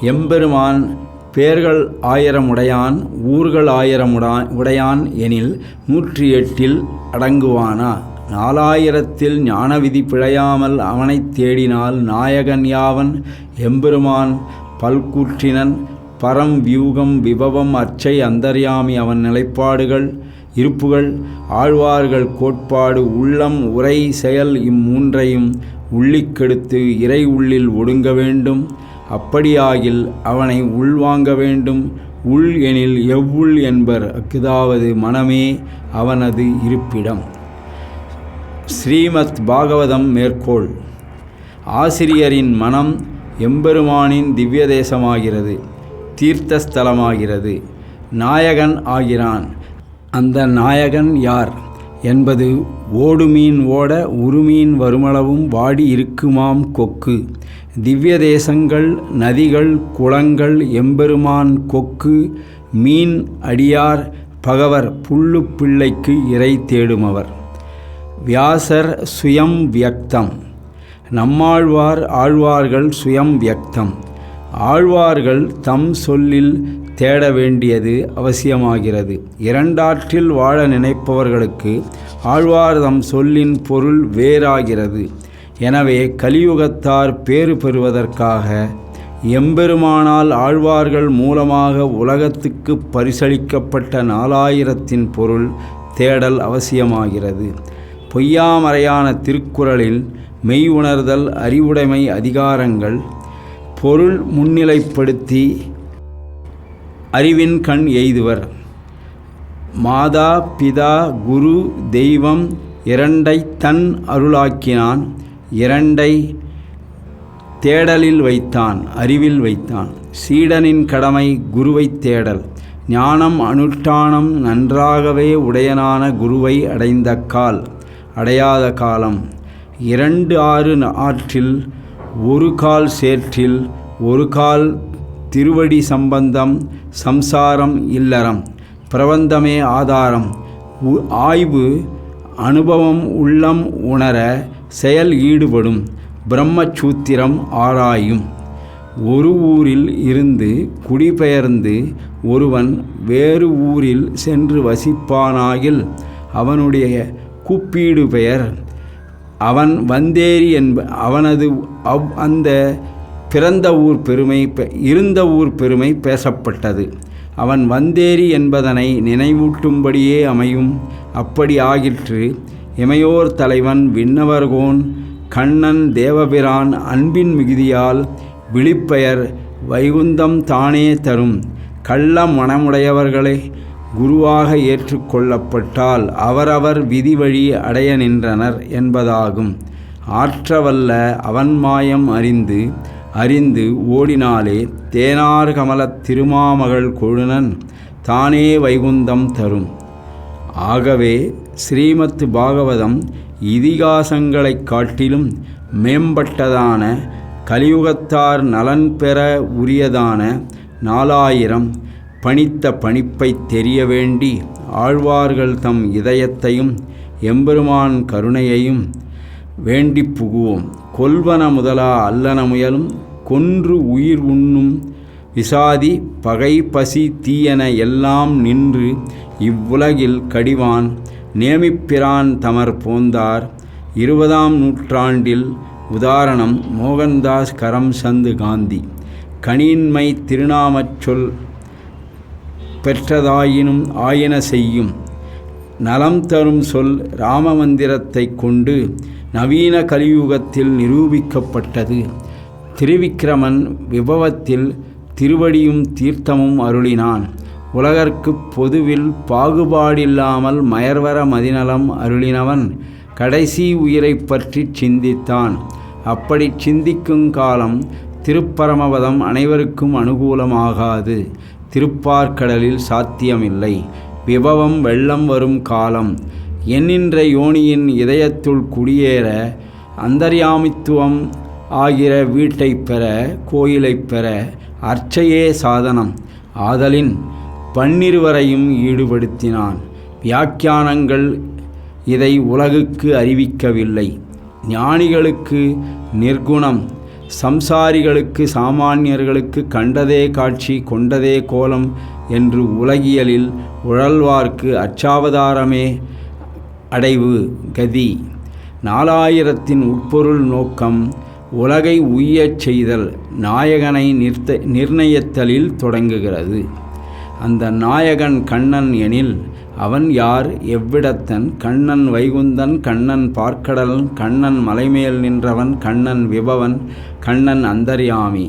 எம்பெருமான் பேர்கள் ஆயிரமுடையான் ஊர்கள் ஆயிரமுடா உடையான் எனில் நூற்றி எட்டில் அடங்குவானா? நாலாயிரத்தில் ஞானவிதி பிழையாமல் அவனைத் தேடினால் நாயகன் யாவன்? எம்பெருமான் பல்கூற்றினன் பரம் வியூகம் விபவம் அச்சை அந்தர்யாமி அவன் நிலைப்பாடுகள் இருப்புகள் ஆழ்வார்கள் கோட்பாடு உள்ளம் உரை செயல் இம்மூன்றையும் உள்ளிக்கெடுத்து இறை உள்ளில் ஒடுங்க வேண்டும். அப்படியாகில் அவனை உள்வாங்க வேண்டும். உள் எனில் எவ்வுள் என்பர். அஃதாவது மனமே அவனது இருப்பிடம். ஸ்ரீமத் பாகவதம் மேற்கோள். ஆசிரியரின் மனம் எம்பெருமானின் திவ்ய தேசமாகிறது தீர்த்தஸ்தலமாகிறது. நாயகன் ஆகிறான். அந்த நாயகன் யார்? என்பது ஓடுமீன் ஓட உருமீன் வருமளவும் வாடி இருக்குமாம் கொக்கு. திவ்ய தேசங்கள் நதிகள் குளங்கள் எம்பெருமான் கொக்கு மீன் அடியார் பகவர் புல்லு பிள்ளைக்கு இறை தேடுமவர். வியாசர் சுயம் வியக்தம். நம்மாழ்வார் ஆழ்வார்கள் சுயம் வியக்தம். ஆழ்வார்கள் தம் சொல்லில் தேட வேண்டியது அவசியமாகிறது. இரண்டாற்றில் வாழ நினைப்பவர்களுக்கு ஆழ்வார் தம் சொல்லின் பொருள் வேறாகிறது. எனவே கலியுகத்தார் பேறு பெறுவதற்காக எம்பெருமானால் ஆழ்வார்கள் மூலமாக உலகத்துக்கு பரிசளிக்கப்பட்ட நாலாயிரத்தின் பொருள் தேடல் அவசியமாகிறது. பொய்யாமறையான திருக்குறளில் மெய் உணர்தல் அறிவுடைமை அதிகாரங்கள் பொருள் முன்னிலைப்படுத்தி அறிவின் கண் எய்துவர். மாதா பிதா குரு தெய்வம் இரண்டை தன் அருளாக்கினான். இரண்டை தேடலில் வைத்தான் அறிவில் வைத்தான். சீடனின் கடமை குருவைத் தேடல். ஞானம் அனுஷ்டானம் நன்றாகவே உடையனான குருவை அடைந்த கால் அடையாத காலம். இரண்டு ஆறு ஆற்றில் ஒரு கால் சேற்றில் ஒரு கால் திருவடி சம்பந்தம் சம்சாரம் இல்லறம் பிரபந்தமே ஆதாரம். உ- ஆய்வு அனுபவம் உள்ளம் உணர செயல் ஈடுபடும் பிரம்மசூத்திரம் ஆராயும். ஒரு ஊரில் இருந்து குடிபெயர்ந்து ஒருவன் வேறு ஊரில் சென்று வசிப்பானாகில் அவனுடைய கூப்பீடு பெயர் அவன் வந்தேரி என்ப அவனது அவ் அந்த பிறந்த ஊர் பெருமை பெ- இருந்த ஊர் பெருமை பேசப்பட்டது. அவன் வந்தேரி என்பதனை நினைவூட்டும்படியே அமையும். அப்படி ஆகிற்று இமையோர் தலைவன் விண்ணவர்கோன் கண்ணன் தேவபிரான் அன்பின் மிகுதியால் விழிப்பெயர் வைகுந்தம் தானே தரும். கள்ள மனமுடையவர்களை குருவாக ஏற்றுக்கொள்ளப்பட்டால் அவரவர் விதி வழி அடைய நின்றனர் என்பதாகும். ஆற்றவல்ல அவன் மாயம் அறிந்து அறிந்து ஓடினாலே தேனார் கமலத் திருமாமகள் கொழுனன் தானே வைகுந்தம் தரும். ஆகவே ஸ்ரீமத் பாகவதம் இதிகாசங்களைக் காட்டிலும் மேம்பட்டதான கலியுகத்தார் நலன் பெற உரியதான நாலாயிரம் பணித்த பணிப்பைத் தெரிய வேண்டி ஆழ்வார்கள் தம் இதயத்தையும் எம்பெருமான் கருணையையும் வேண்டி புகுவோம். கொல்வன முதலா அல்லன முயலும் கொன்று உயிர் உண்ணும் விசாதி பகை பசி தீயன எல்லாம் நின்று இவ்வுலகில் கடிவான் நேமிப்பிரான் தமர் போந்தார். இருபதாம் நூற்றாண்டில் உதாரணம் மோகன்தாஸ் கரம்சந்து காந்தி. கனியின்மை திருநாமச் சொல் பெற்றதாயினும் ஆயன செய்யும். நலம் தரும் சொல் ராமமந்திரத்தைக் கொண்டு நவீன கலியுகத்தில் நிரூபிக்கப்பட்டது. திருவிக்கிரமன் விபவத்தில் திருவடியும் தீர்த்தமும் அருளினான். உலகர்க்குப் பொதுவில் பாகுபாடில்லாமல் மயர்வர மதிநலம் அருளினவன் கடைசி உயிரைப் பற்றிச் சிந்தித்தான். அப்படிச் சிந்திக்கும் காலம் திருப்பரமபதம் அனைவருக்கும் அனுகூலமாகாது. திருப்பார்கடலில் சாத்தியமில்லை. விபவம் வெள்ளம் வரும் காலம். எண்ணின்ற யோனியின் இதயத்துள் குடியேற அந்தர்யாமித்துவம் ஆகிற வீட்டைப் பெற கோயிலைப் பெற அர்ச்சையே சாதனம். ஆதலின் பன்னிருவரையும் ஈடுபடுத்தினான். வியாக்கியானங்கள் இதை உலகுக்கு அறிவிக்கவில்லை. ஞானிகளுக்கு நிர்குணம் சம்சாரிகளுக்கு சாமானியர்களுக்கு கண்டதே காட்சி கொண்டதே கோலம் என்று உலகியலில் உழல்வார்க்கு அச்சாவதாரமே அடைவு கதி. நாலாயிரத்தின் உட்பொருள் நோக்கம் உலகை உய்யச் செய்தல் நாயகனை நிர்த்த நிர்ணயித்தலில் தொடங்குகிறது. அந்த நாயகன் கண்ணன் எனில் அவன் யார்? எவ்விடத்தன்? கண்ணன் வைகுந்தன் கண்ணன் பார்க்கடலன் கண்ணன் மலைமேல் நின்றவன் கண்ணன் விபவன் கண்ணன் அந்தர்யாமி.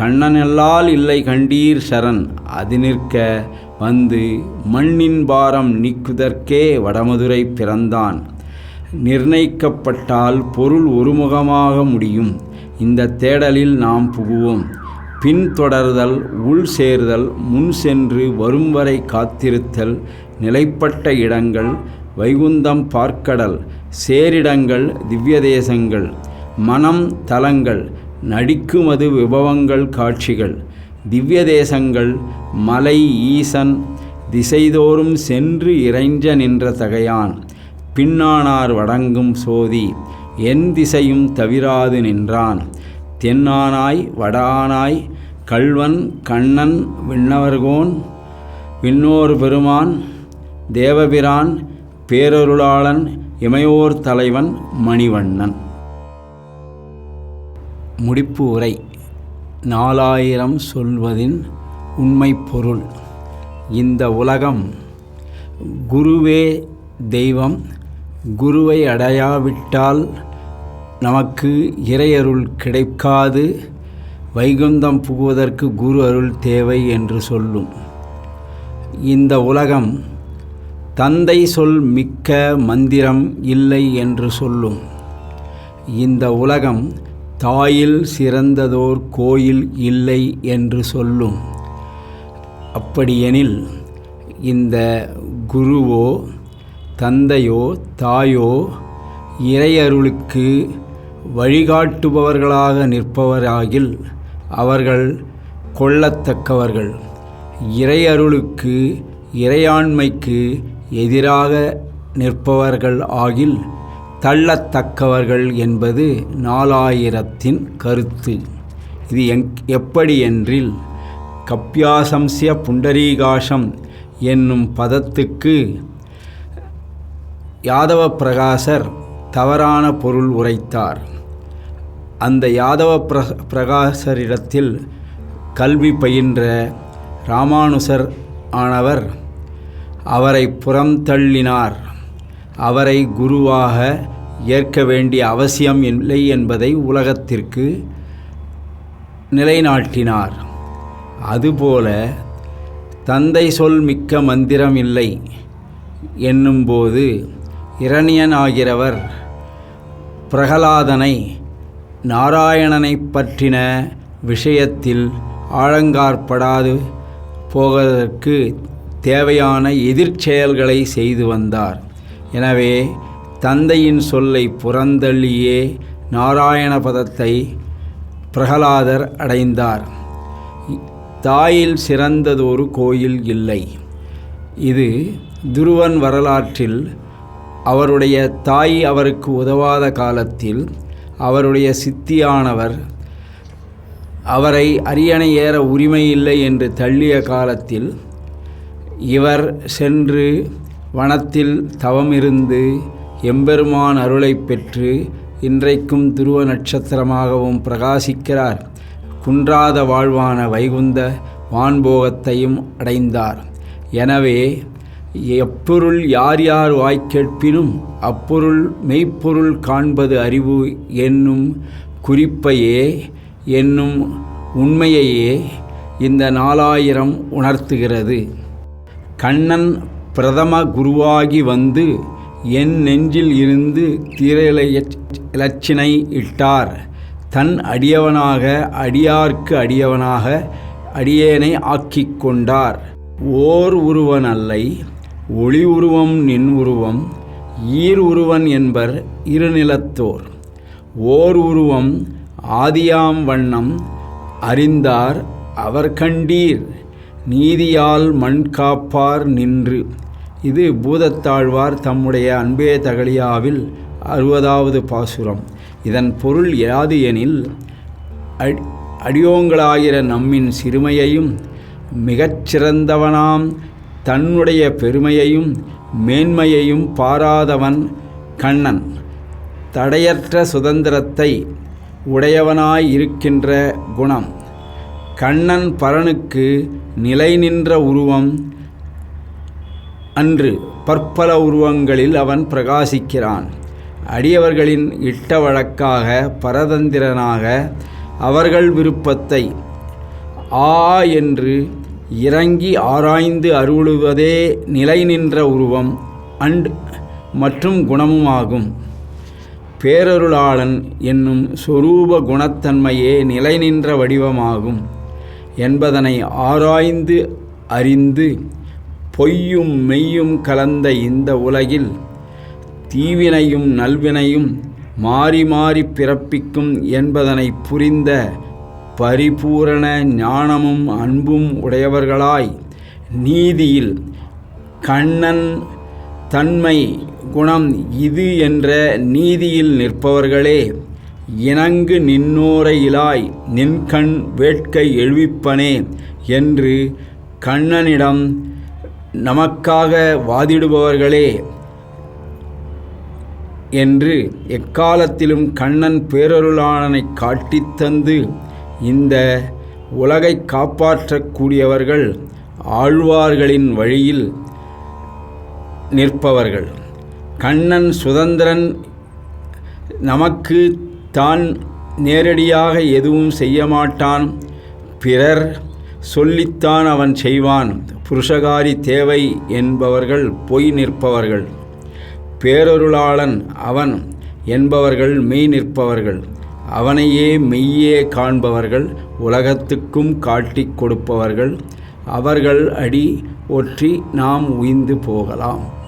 கண்ணனெல்லால் இல்லை கண்டீர் சரண் அது நிற்க வந்து மண்ணின் பாரம் நீக்குதற்கே வடமதுரை பிறந்தான். நிர்ணயிக்கப்பட்டால் பொருள் ஒருமுகமாக முடியும். இந்த தேடலில் நாம் புகுவோம். பின்தொடர்தல் உள் சேர்தல் முன் சென்று வரும் வரை காத்திருத்தல் நிலைப்பட்ட இடங்கள் வைகுந்தம் பார்க்கடல் சேரிடங்கள் திவ்யதேசங்கள் மனம் தலங்கள் நடிக்குமது விபவங்கள் காட்சிகள் திவ்யதேசங்கள் மலை ஈசன் திசைதோறும் சென்று இறைஞ்ச நின்ற தகையான் பின்னானார் வடங்கும் சோதி என் திசையும் தவிராது நின்றான் தென்னானாய் வடானாய் கள்வன் கண்ணன் விண்ணவர்கோன் விண்ணோர் பெருமான் தேவபிரான் பேரருளாளன் இமையோர் தலைவன் மணிவண்ணன். முடிப்பு உரை. நாலாயிரம் சொல்வதின் உண்மை பொருள். இந்த உலகம் குருவே தெய்வம். குருவை அடையாவிட்டால் நமக்கு இறையருள் கிடைக்காது. வைகுந்தம் புகுவதற்கு குரு அருள் தேவை என்று சொல்லும். இந்த உலகம் தந்தை சொல் மிக்க மந்திரம் இல்லை என்று சொல்லும். இந்த உலகம் தாயில் சிறந்ததோர் கோயில் இல்லை என்று சொல்லும். அப்படியெனில் இந்த குருவோ தந்தையோ தாயோ இறையருளுக்கு வழிகாட்டுபவர்களாக நிற்பவராகில் அவர்கள் கொள்ளத்தக்கவர்கள் இறையருளுக்கு இறையாண்மைக்கு எதிராக நிற்பவர்கள் ஆகில் தள்ளத்தக்கவர்கள் என்பது நாலாயிரத்தின் கருத்து. இது எங் எப்படி என்றில் கப்யாசம்சிய புண்டரீகாசம் என்னும் பதத்துக்கு யாதவ பிரகாசர் தவறான பொருள் உரைத்தார். அந்த யாதவ பிர பிரகாசரிடத்தில் கல்வி பயின்ற ராமானுசர் ஆனவர் அவரை புறம் தள்ளினார். அவரை குருவாக ஏற்க வேண்டிய அவசியம் இல்லை என்பதை உலகத்திற்கு நிலைநாட்டினார். அதுபோல தந்தை சொல் மிக்க மந்திரம் இல்லை என்னும்போது இரணியன் ஆகிறவர் பிரகலாதனை நாராயணனை பற்றின விஷயத்தில் ஆழங்காற்படாது போவதற்கு தேவையான எதிர்ச்செயல்களை செய்து வந்தார். எனவே தந்தையின் சொல்லை புறந்தள்ளியே நாராயண பதத்தை பிரகலாதர் அடைந்தார். தாயில் சிறந்ததொரு கோயில் இல்லை. இது துருவன் வரலாற்றில் அவருடைய தாய் அவருக்கு உதவாத காலத்தில் அவருடைய சித்தியானவர். அவரை அரியணை ஏற உரிமை இல்லை என்று தள்ளிய காலத்தில் இவர் சென்று வனத்தில் தவமிருந்து எம்பெருமான் அருளைப் பெற்று இன்றைக்கும் துருவ நட்சத்திரமாகவும் பிரகாசிக்கிறார். குன்றாத வாழ்வான வைகுந்த வான்போகத்தையும் அடைந்தார். எனவே எப்பொருள் யார் யார் வாய்க்கேட்பினும் அப்பொருள் மெய்ப்பொருள் காண்பது அறிவு என்னும் குறிப்பையே என்னும் உண்மையையே இந்த நாலாயிரம் உணர்த்துகிறது. கண்ணன் பிரதம குருவாகி வந்து என் நெஞ்சில் இருந்து இலச்சினை இட்டார். தன் அடியவனாக அடியார்க்கு அடியவனாக அடியேனை ஆக்கிக் கொண்டார். ஓர் உருவன் அல்லை ஒளி உருவம் நின் உருவம் ஈர் உருவன் என்பர் இருநிலத்தோர் ஓர் உருவம் ஆதியாம் வண்ணம் அறிந்தார் அவர் கண்டீர் நீதியால் மண் காப்பார் நின்று. இது பூதத்தாழ்வார் தம்முடைய அன்பே தகலியாவில் அறுபதாவது பாசுரம். இதன் பொருள் யாது எனில் அடி அடியோங்களாகிற நம்மின் சிறுமையையும் மிகச்சிறந்தவனாம் தன்னுடைய பெருமையையும் மேன்மையையும் பாராதவன் கண்ணன். தடையற்ற சுதந்திரத்தை உடையவனாய் இருக்கின்ற குணம். கண்ணன் பரனுக்கு நிலை நின்ற உருவம் அன்று பற்பல உருவங்களில் அவன் பிரகாசிக்கிறான். அடியவர்களின் இட்ட வழக்காக பரதந்திரனாக அவர்கள் விருப்பத்தை ஆ என்று இறங்கி ஆராய்ந்து அருளுவதே நிலை நின்ற உருவம் அண்ட் மற்றும் குணமுமாகும். பேரருளாளன் என்னும் சொரூப குணத்தன்மையே நிலை நின்ற வடிவமாகும் என்பதனை ஆராய்ந்து அறிந்து பொய்யும் மெய்யும் கலந்த இந்த உலகில் தீவினையும் நல்வினையும் மாறி மாறி பிறப்பிக்கும் என்பதனை புரிந்த பரிபூரண ஞானமும் அன்பும் உடையவர்களாய் நீதியில் கண்ணன் தன்மை குணம் இது என்ற நீதியில் நிற்பவர்களே இணங்கு நின்னோரையிலாய் நின்கண் வேட்கை எழுவிப்பனே என்று கண்ணனிடம் நமக்காக வாதிடுபவர்களே என்று எக்காலத்திலும் கண்ணன் பேரருளாளனை காட்டித் தந்து இந்த உலகை காப்பாற்றக்கூடியவர்கள் ஆழ்வார்களின் வழியில் நிற்பவர்கள். கண்ணன் சுதந்திரன் நமக்கு தான் நேரடியாக எதுவும் செய்ய மாட்டான் பிறர் சொல்லித்தான் அவன் செய்வான். புருஷகாரி தேவை என்பவர்கள் பொய் நிற்பவர்கள். பேரொருளாளன் அவன் என்பவர்கள் மெய் நிற்பவர்கள். அவனையே மெய்யே காண்பவர்கள் உலகத்துக்கும் காட்டிக் கொடுப்பவர்கள். அவர்கள் அடி ஒற்றி நாம் உய்ந்து போகலாம்.